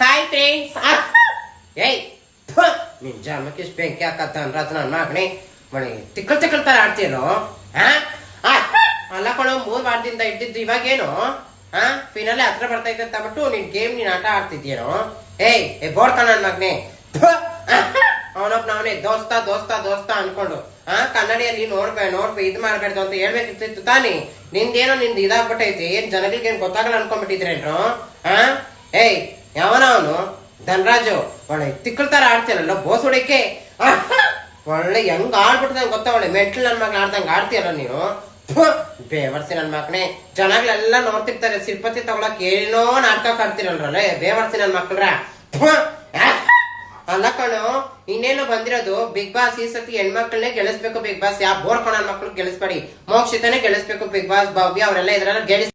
Hi friends ಏಯ್ ನಿನ್ ಜನ್ಮಕ್ಕೆ ಇಷ್ಟು ಬೆಂಕಿ ಹಾಕತ್ತ ಅನ್ರಾಜ್ ನನ್ನ ಮಗನೇ ಮಣಿ ತಿಕ್ಕಲ್ ತಿಕ್ಕಲ್ ತರ ಆಡ್ತೀನೋ ಹಾ ಆ, ಅಲ್ಲ ಕಣೋ ಮೂರ್ ವಾರದಿಂದ ಇದ್ದಿದ್ದು ಇವಾಗೇನು? ಹಾ ಫಿನಲ್ಲೇ ಹತ್ರ ಬರ್ತೈತೆ ಅಂತ ಬಿಟ್ಟು ನಿನ್ ಗೇಮ್ ನೀನ್ ಆಟ ಆಡ್ತಿದ್ಯೇನೋ ಏಯ್ ಏ ಬೋರ್ಕ ನನ್ ಮಗನೇ. ಅವನೊಬ್ಬ ನಾವನೇ ದೋಸ್ತ ದೋಸ್ತ ದೋಸ್ತ ಅನ್ಕೊಂಡು. ಹಾ ಕನ್ನಡಿಯಲ್ಲಿ ನೋಡ್ಬೇ ನೋಡ್ಬೇ ಇದು ಮಾಡ್ಬೇಡ್ದು ಅಂತ ಹೇಳ್ಬೇಕಿತ್ತು ತಾನೇ. ನಿಂದೇನೋ ನಿಂದ್ ಇದಾಗ್ಬಿಟ್ಟೈತಿ. ಏನ್ ಜನಗಳಿಗೆ ಏನ್ ಗೊತ್ತಾಗಲ್ಲ ಅನ್ಕೊಂಡ್ಬಿಟ್ಟಿದ್ರೇನ್ರು? ಹಾ ಏಯ್ ಯಾವನ ಅವನು ಧನರಾಜು. ಒಳ್ಳೆ ತಿಕ್ಕಳ್ತಾರ ತರ ಆಡ್ತೀಯಲ್ಲ ಬೋಸ್ ಹೊಡಿಕೆ. ಒಳ್ಳೆ ಹೆಂಗ್ ಆಡ್ಬಿಡ್ದಂಗ್ ಗೊತ್ತಾ, ಒಳ್ಳೆ ಮೆಟ್ಲು ನನ್ನ ಮಗ್ಳು ಆಡ್ದಂಗ್ ಆಡ್ತೀಯಲ್ಲ ನೀನು? ಬೇವರ್ಸಿ ನನ್ ಮಕ್ಕಳೆ ಜನಗಳೆಲ್ಲ ನೋಡ್ತಿರ್ತಾರೆ ಶಿಲ್ಪತಿ ತಗೊಳಕ್ ಏನೋ ನಾಟಕ ಕಾಡ್ತಿರಲ್ರಲ್ಲ ಬೇವರ್ಸಿ ನನ್ನ ಮಕ್ಕಳ ಅಲ್ಲ ಕಣು, ಇನ್ನೇನು ಬಂದಿರೋದು, ಬಿಗ್ ಬಾಸ್ ಈ ಸತಿ ಹೆಣ್ಮಕ್ಳನ್ನೇ ಗೆಲ್ಲಿಸ್ಬೇಕು ಬಿಗ್ ಬಾಸ್. ಯಾವ ಬೋರ್ ಕಣ ಮಕ್ಳು ಗೆಲ್ಲಿಸ್ಬೇಡಿ. ಮೋಕ್ಷಿತನೇ ಗೆಲ್ಲಿಸ್ಬೇಕು ಬಿಗ್ ಬಾಸ್. ಭವ್ಯ ಅವರೆಲ್ಲ ಇದ್ರಲ್ಲ ಗೆಲ್ಲಿಸ್